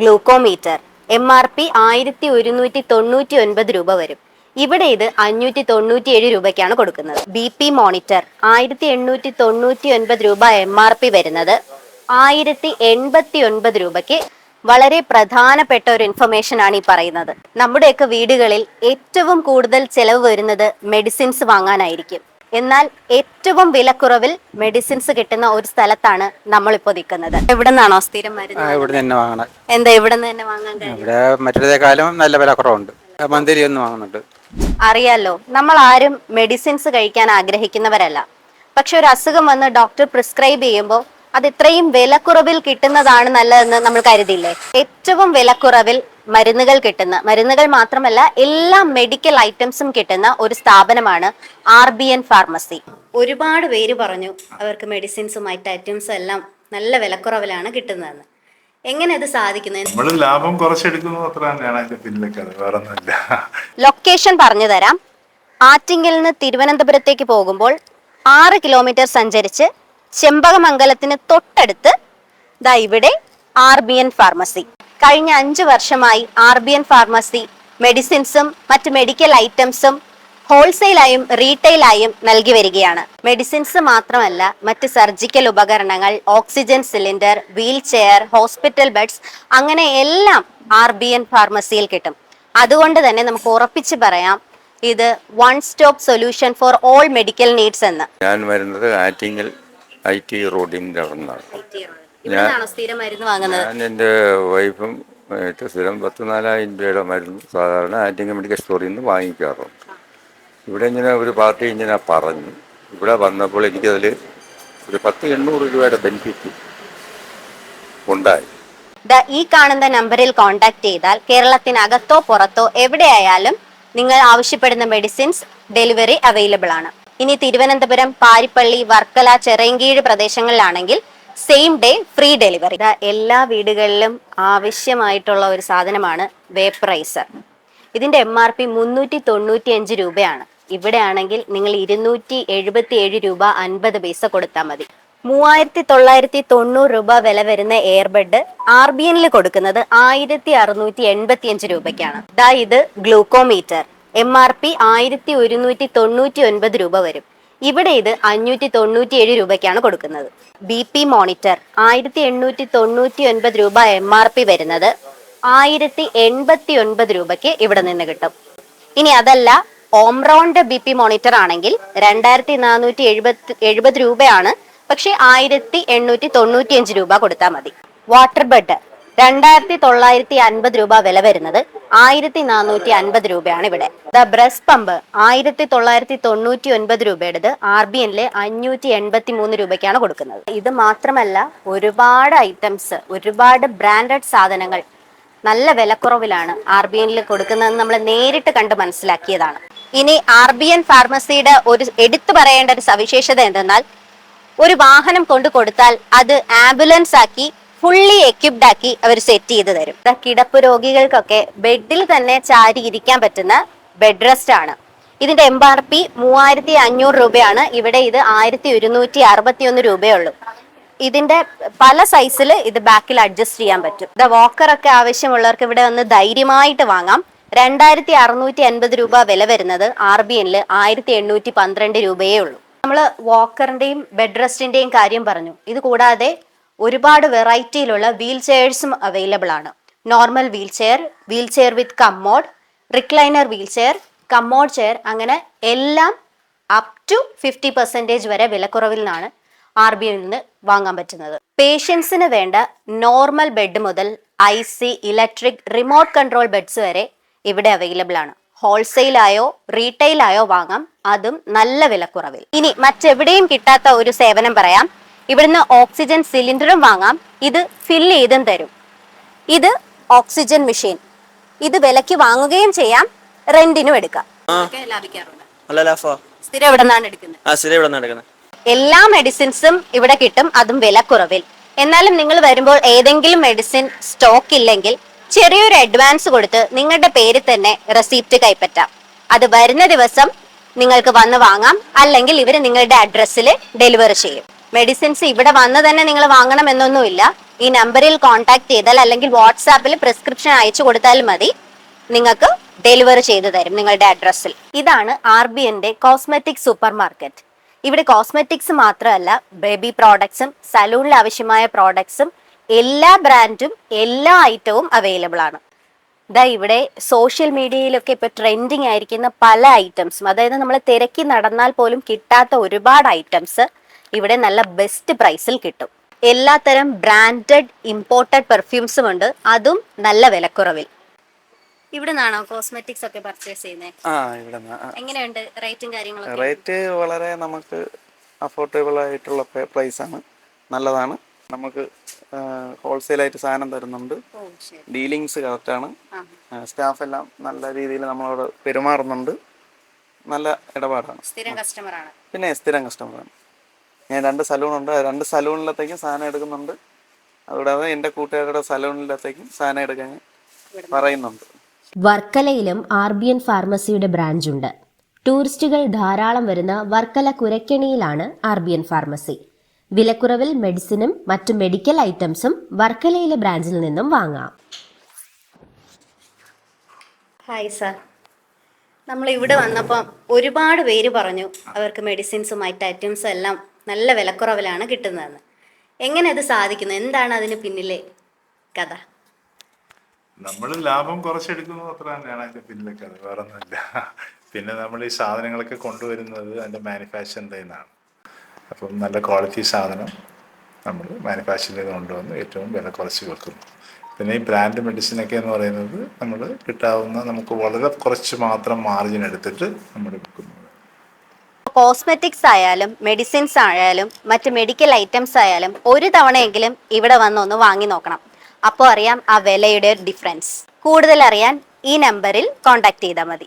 Glucometer M R P ആയിരത്തി ഒരുന്നൂറ്റി തൊണ്ണൂറ്റി ഒൻപത് രൂപ വരും. ഇവിടെ ഇത് അഞ്ഞൂറ്റി തൊണ്ണൂറ്റി ഏഴ് രൂപയ്ക്കാണ് കൊടുക്കുന്നത്. ബി പി മോണിറ്റർ ആയിരത്തി എണ്ണൂറ്റി തൊണ്ണൂറ്റി ഒൻപത് രൂപ എം ആർ പി വരുന്നത് ആയിരത്തി എൺപത്തി ഒൻപത് രൂപയ്ക്ക് വളരെ പ്രധാനപ്പെട്ട ഒരു ഇൻഫർമേഷൻ ആണ് ഈ പറയുന്നത്. നമ്മുടെയൊക്കെ വീടുകളിൽ ഏറ്റവും കൂടുതൽ ചെലവ് വരുന്നത് മെഡിസിൻസ് വാങ്ങാനായിരിക്കും. എന്നാൽ ഏറ്റവും വിലക്കുറവിൽ മെഡിസിൻസ് കിട്ടുന്ന ഒരു സ്ഥലത്താണ് നമ്മൾ നമ്മളിപ്പോ നിൽക്കുന്നത്. എവിടെ നിന്നാണോ സ്ഥിരം മരുന്ന് ഇവിടെ തന്നെ വാങ്ങണം. എന്താ ഇവിടെ നിന്ന് തന്നെ വാങ്ങാൻ കഴിയും ഇവിടെ മറ്റേതേക്കാളും നല്ല വില കുറവുണ്ട് മന്തിരി ഒന്ന് വാങ്ങുന്നുണ്ട്. അറിയാലോ നമ്മൾ ആരും മെഡിസിൻസ് കഴിക്കാൻ ആഗ്രഹിക്കുന്നവരല്ല. പക്ഷെ ഒരു അസുഖം വന്ന് ഡോക്ടർ പ്രിസ്ക്രൈബ് ചെയ്യുമ്പോൾ അത് ഇത്രയും വിലക്കുറവിൽ കിട്ടുന്നതാണ് നല്ലതെന്ന് നമ്മൾ കരുതില്ലേ ഏറ്റവും വിലക്കുറവിൽ മരുന്നുകൾ കിട്ടുന്ന മരുന്നുകൾ മാത്രമല്ല എല്ലാ മെഡിക്കൽ ഐറ്റംസും കിട്ടുന്ന ഒരു സ്ഥാപനമാണ് ആർ ബി എൻ ഫാർമസി ഒരുപാട് പേര് പറഞ്ഞു അവർക്ക് മെഡിസിൻസും മറ്റ് ഐറ്റംസും എല്ലാം നല്ല വിലക്കുറവിലാണ് കിട്ടുന്നതെന്ന്. എങ്ങനെ ഇത് സാധിക്കുന്നത് നമ്മൾ ലാഭം കുറച്ചെടുക്കുന്നു അത്ര തന്നെയാണ് അതിന്റെ പിന്നിലൊക്കെ വേറെ ലൊക്കേഷൻ പറഞ്ഞു തരാം. ആറ്റിങ്കിൽ നിന്ന് തിരുവനന്തപുരത്തേക്ക് പോകുമ്പോൾ ആറ് കിലോമീറ്റർ സഞ്ചരിച്ച് ചെമ്പകമംഗലത്തിന് തൊട്ടടുത്ത് ദാ ഇവിടെ ആർ ബി എൻ ഫാർമസി കഴിഞ്ഞ അഞ്ച് വർഷമായി ആർ ബി എൻ ഫാർമസി മെഡിസിൻസും മറ്റ് മെഡിക്കൽ ഐറ്റംസും ഹോൾസെയിലായും റീറ്റെയിലായും നൽകി വരികയാണ്. മെഡിസിൻസ് മാത്രമല്ല മറ്റ് സർജിക്കൽ ഉപകരണങ്ങൾ oxygen cylinder wheelchair hospital beds അങ്ങനെ എല്ലാം ആർ ബി എൻ ഫാർമസിയിൽ കിട്ടും. അതുകൊണ്ട് തന്നെ നമുക്ക് ഉറപ്പിച്ച് പറയാം ഇത് one stop solution for all medical needs എന്ന്. ഞാൻ വരുന്നത് ആറ്റിങ്ങൽ ഐ ടി റോഡിന്റെ ഇവിടുന്നാണോ സ്ഥിരം മരുന്ന് വാങ്ങുന്നത്? ഞാൻ എന്റെ വൈഫും ആയിട്ട് സ്ഥിരം പത്ത് നാലായിരം രൂപയുടെ മരുന്ന് സാധാരണ ആറ്റിങ്ങൽ മെഡിക്കൽ സ്റ്റോറിൽ നിന്ന് വാങ്ങിക്കാറുണ്ട് ഇവിടെ ഇങ്ങനെ ഒരു പാർട്ടി ഇങ്ങനെ പറഞ്ഞു. ഇവിടെ വന്നപ്പോൾ എനിക്കതിൽ ഒരു പത്ത് എണ്ണൂറ് രൂപയുടെ ബെനിഫിറ്റ് ഉണ്ടായി. ഈ കാണുന്ന നമ്പറിൽ കോൺടാക്ട് ചെയ്താൽ കേരളത്തിനകത്തോ പുറത്തോ എവിടെയായാലും നിങ്ങൾ ആവശ്യപ്പെടുന്ന മെഡിസിൻസ് ഡെലിവറി അവൈലബിൾ ആണ്. ഇനി തിരുവനന്തപുരം പാരിപ്പള്ളി വർക്കല ചെറയങ്കീഴ് പ്രദേശങ്ങളിലാണെങ്കിൽ സെയിം ഡേ ഫ്രീ ഡെലിവറി എല്ലാ വീടുകളിലും ആവശ്യമായിട്ടുള്ള ഒരു സാധനമാണ് വേപ്പറൈസർ ഇതിന്റെ എം ആർ പി മുന്നൂറ്റി തൊണ്ണൂറ്റി അഞ്ച് രൂപയാണ്. ഇവിടെ ആണെങ്കിൽ നിങ്ങൾ ഇരുന്നൂറ്റി എഴുപത്തി ഏഴ് രൂപ അൻപത് പൈസ കൊടുത്താൽ മതി. മൂവായിരത്തി തൊള്ളായിരത്തി തൊണ്ണൂറ് രൂപ വില വരുന്ന എയർബഡ് ആർ ബി എനിൽ കൊടുക്കുന്നത് ആയിരത്തി അറുന്നൂറ്റി എൺപത്തി അഞ്ച് രൂപയ്ക്കാണ് ഇത് ഗ്ലൂക്കോമീറ്റർ എം ആർ പി ആയിരത്തി ഒരുന്നൂറ്റി തൊണ്ണൂറ്റി ഒൻപത് രൂപ വരും. ഇവിടെ ഇത് അഞ്ഞൂറ്റി തൊണ്ണൂറ്റി ഏഴ് രൂപയ്ക്കാണ് കൊടുക്കുന്നത്. ബി പി മോണിറ്റർ ആയിരത്തി എണ്ണൂറ്റി തൊണ്ണൂറ്റി ഒൻപത് രൂപ എം ആർ പി വരുന്നത് ആയിരത്തി എൺപത്തി ഒൻപത് രൂപയ്ക്ക് ഇവിടെ നിന്ന് കിട്ടും. ഇനി അതല്ല ഓംറോണിന്റെ ബി പി മോണിറ്റർ ആണെങ്കിൽ രണ്ടായിരത്തി നാനൂറ്റി എഴുപത്തി എഴുപത് രൂപയാണ്. പക്ഷേ ആയിരത്തി എണ്ണൂറ്റി തൊണ്ണൂറ്റി അഞ്ച് രൂപ കൊടുത്താൽ മതി. വാട്ടർ ബെഡ് രണ്ടായിരത്തി തൊള്ളായിരത്തി അൻപത് രൂപ വില വരുന്നത് ആയിരത്തി നാനൂറ്റി അൻപത് രൂപയാണ് ഇവിടെ. ദ ബ്രസ് പമ്പ് ആയിരത്തി തൊള്ളായിരത്തി തൊണ്ണൂറ്റി ഒൻപത് രൂപയുടേത് ആർ ബി എനിലെ അഞ്ഞൂറ്റി എൺപത്തി മൂന്ന് രൂപയ്ക്കാണ് കൊടുക്കുന്നത്. ഇത് മാത്രമല്ല ഒരുപാട് ഐറ്റംസ് ഒരുപാട് ബ്രാൻഡഡ് സാധനങ്ങൾ നല്ല വിലക്കുറവിലാണ് ആർ ബി എനിൽ കൊടുക്കുന്നതെന്ന് നമ്മൾ നേരിട്ട് കണ്ട് മനസ്സിലാക്കിയതാണ്. ഇനി ആർ ബി എൻ ഫാർമസിയുടെ ഒരു എടുത്തു പറയേണ്ട ഒരു സവിശേഷത എന്തെന്നാൽ ഒരു വാഹനം കൊണ്ടു കൊടുത്താൽ അത് ആംബുലൻസ് ആക്കി ഫുള്ളി എക്യുപ്ഡ് ആക്കി അവർ സെറ്റ് ചെയ്ത് തരും. കിടപ്പ് രോഗികൾക്കൊക്കെ ബെഡിൽ തന്നെ ചാരി ഇരിക്കാൻ പറ്റുന്ന ബെഡ് റെസ്റ്റ് ആണ്. ഇതിന്റെ എം ആർ പി മൂവായിരത്തി അഞ്ഞൂറ് രൂപയാണ്. ഇവിടെ ഇത് ആയിരത്തി ഒരുന്നൂറ്റി അറുപത്തി ഒന്ന് രൂപയുള്ളൂ. ഇതിന്റെ പല സൈസിൽ ഇത് ബാക്കിൽ അഡ്ജസ്റ്റ് ചെയ്യാൻ പറ്റും. ദ വാക്കർ ഒക്കെ ആവശ്യമുള്ളവർക്ക് ഇവിടെ വന്ന് ധൈര്യമായിട്ട് വാങ്ങാം. രണ്ടായിരത്തി അറുന്നൂറ്റി അൻപത് രൂപ വില വരുന്നത് ആർ ബി എനിൽ ആയിരത്തി എണ്ണൂറ്റി പന്ത്രണ്ട് രൂപയേ ഉള്ളൂ. നമ്മൾ വാക്കറിന്റെയും ബെഡ് റെസ്റ്റിന്റെയും കാര്യം പറഞ്ഞു. ഇത് കൂടാതെ ഒരുപാട് വെറൈറ്റിയിലുള്ള വീൽ ചെയർസും അവൈലബിൾ ആണ് normal wheelchair wheelchair with commode recliner wheelchair commode chair അങ്ങനെ എല്ലാം അപ് ടു ഫിഫ്റ്റി പെർസെന്റേജ് വരെ വിലക്കുറവിൽ നിന്നാണ് ആർ ബി നിന്ന് വാങ്ങാൻ പറ്റുന്നത്. പേഷ്യൻസിന് വേണ്ട നോർമൽ ബെഡ് മുതൽ I C electric remote control beds വരെ ഇവിടെ അവൈലബിൾ ആണ്. ഹോൾസെയിലായോ റീറ്റെയിലായോ വാങ്ങാം അതും നല്ല വിലക്കുറവിൽ. ഇനി മറ്റെവിടെയും കിട്ടാത്ത ഒരു സേവനം പറയാം. ഇവിടുന്ന് ഓക്സിജൻ സിലിണ്ടറും വാങ്ങാം. ഇത് ഫില്ല് ചെയ്തും തരും. ഇത് ഓക്സിജൻ മെഷീൻ ഇത് വിലക്ക് വാങ്ങുകയും ചെയ്യാം. റെന്റിനും എടുക്കാം. സ്ഥിരം നിന്നാണ് എടുക്കുന്നത്? എല്ലാ മെഡിസിൻസും ഇവിടെ കിട്ടും. അതും വില കുറവിൽ എന്നാലും നിങ്ങൾ വരുമ്പോൾ ഏതെങ്കിലും മെഡിസിൻ സ്റ്റോക്ക് ഇല്ലെങ്കിൽ ചെറിയൊരു അഡ്വാൻസ് കൊടുത്ത് നിങ്ങളുടെ പേരിൽ തന്നെ റെസിപ്റ്റ് കൈപ്പറ്റാം. അത് വരുന്ന ദിവസം നിങ്ങൾക്ക് വന്ന് വാങ്ങാം. അല്ലെങ്കിൽ ഇവർ നിങ്ങളുടെ അഡ്രസ്സിൽ ഡെലിവറി ചെയ്യും. മെഡിസിൻസ് ഇവിടെ വന്ന് തന്നെ നിങ്ങൾ വാങ്ങണം എന്നൊന്നുമില്ല. ഈ നമ്പറിൽ കോൺടാക്ട് ചെയ്താൽ അല്ലെങ്കിൽ വാട്സാപ്പിൽ പ്രിസ്ക്രിപ്ഷൻ അയച്ചു കൊടുത്താൽ മതി. നിങ്ങൾക്ക് ഡെലിവറി ചെയ്തു തരും നിങ്ങളുടെ അഡ്രസ്സിൽ ഇതാണ് ആർ ബി എന്റെ കോസ്മെറ്റിക് സൂപ്പർ മാർക്കറ്റ് ഇവിടെ കോസ്മെറ്റിക്സ് മാത്രമല്ല ബേബി പ്രോഡക്ട്സും സലൂണിൽ ആവശ്യമായ പ്രോഡക്ട്സും എല്ലാ ബ്രാൻഡും എല്ലാ ഐറ്റവും അവൈലബിൾ ആണ്. ദാ ഇവിടെ സോഷ്യൽ മീഡിയയിലൊക്കെ ഇപ്പോൾ ട്രെൻഡിങ് ആയിരിക്കുന്ന പല ഐറ്റംസും അതായത് നമ്മൾ തിരക്കി നടന്നാൽ പോലും കിട്ടാത്ത ഒരുപാട് ഐറ്റംസ് ഇവിടെ നല്ല ബെസ്റ്റ് പ്രൈസിൽ കിട്ടും. എല്ലാത്തരം ബ്രാൻഡഡ് ഇമ്പോർട്ടഡ് പെർഫ്യൂംസും ഉണ്ട്. അതും നല്ല വിലക്കുറവിൽ. ഇവിടെ നിന്നാണോ കോസ്മെറ്റിക്സ് ഒക്കെ പർച്ചേസ് ചെയ്യുന്നത് ആ ഇവിടെ എങ്ങനെയുണ്ട് റേറ്റും കാര്യങ്ങളൊക്കെ? റേറ്റ് വളരെ നമുക്ക് അഫോർഡബിൾ ആയിട്ടുള്ള പ്രൈസ് ആണ്. നല്ലതാണ്. നമുക്ക് ഹോൾസെയിൽ ആയിട്ട് സാധനം തരുന്നുണ്ട്. ഡീലിങ്സ് കറക്റ്റാണ് ആണ്. സ്റ്റാഫ് എല്ലാം നല്ല രീതിയിൽ നമ്മളോട് പെരുമാറുന്നുണ്ട്. നല്ല ഇടപാടാണ്. സ്ഥിരം കസ്റ്റമർ ആണ്. പിന്നെ സ്ഥിരം കസ്റ്റമറാണ് രണ്ട് സലൂണുണ്ട്. രണ്ട് സലൂണിലത്തേക്കും സാധനം എടുക്കുന്നുണ്ട്. അതുകൂടാതെ എന്റെ കൂട്ടുകാരുടെ സലൂണിലത്തേക്കും സാധനം എടുക്കാൻ പറയുന്നുണ്ട്. വർക്കലയിലും ആർ ബി എൻ ഫാർമസിയുടെ ബ്രാഞ്ച് ഉണ്ട് ടൂറിസ്റ്റുകൾ ധാരാളം വരുന്ന വർക്കല കുരക്കണിയിലാണ് എൻ ഫാർമസി. വിലക്കുറവിൽ മെഡിസിനും മറ്റു മെഡിക്കൽ ഐറ്റംസും വർക്കലയിലെ ബ്രാഞ്ചിൽ നിന്നും വാങ്ങാം. Hi sir. നമ്മൾ ഇവിടെ വന്നപ്പോൾ ഒരുപാട് പേര് പറഞ്ഞു അവർക്ക് മെഡിസിൻസും മറ്റ് ഐറ്റംസും എല്ലാം നല്ല വിലക്കുറവിലാണ് കിട്ടുന്നതെന്ന്. എങ്ങനെ അത് സാധിക്കുന്നു? എന്താണ് അതിന് പിന്നിലെ കഥ? നമ്മൾ ലാഭം കുറച്ചെടുക്കുന്നത് അത്ര തന്നെയാണ് അതിന്റെ പിന്നിലെ കഥ. വേറെ ഒന്നുമില്ല പിന്നെ നമ്മൾ ഈ സാധനങ്ങളൊക്കെ കൊണ്ടുവരുന്നത് അതിന്റെ മാനുഫാക്ചറിന്റെ നിന്നാണ് അപ്പം നല്ല ക്വാളിറ്റി സാധനം നമ്മൾ മാനുഫാക്ചർ ചെയ്ത് കൊണ്ടുവന്ന് ഏറ്റവും വില കുറച്ച് വെക്കുന്നു. പിന്നെ ഈ ബ്രാൻഡ് മെഡിസിനൊക്കെ എന്ന് പറയുന്നത് നമ്മൾ കിട്ടാവുന്ന നമുക്ക് വളരെ കുറച്ച് മാത്രം മാർജിൻ എടുത്തിട്ട് നമ്മൾ വിൽക്കുന്നത് കോസ്മെറ്റിക്സ് ആയാലും മെഡിസിൻസ് ആയാലും മറ്റ് മെഡിക്കൽ ഐറ്റംസ് ആയാലും ഒരു തവണയെങ്കിലും ഇവിടെ വന്ന് ഒന്ന് വാങ്ങി നോക്കണം. അപ്പോൾ അറിയാം ആ വിലയുടെ ഡിഫറൻസ് കൂടുതൽ അറിയാൻ ഈ നമ്പറിൽ കോൺടാക്ട് ചെയ്താൽ മതി.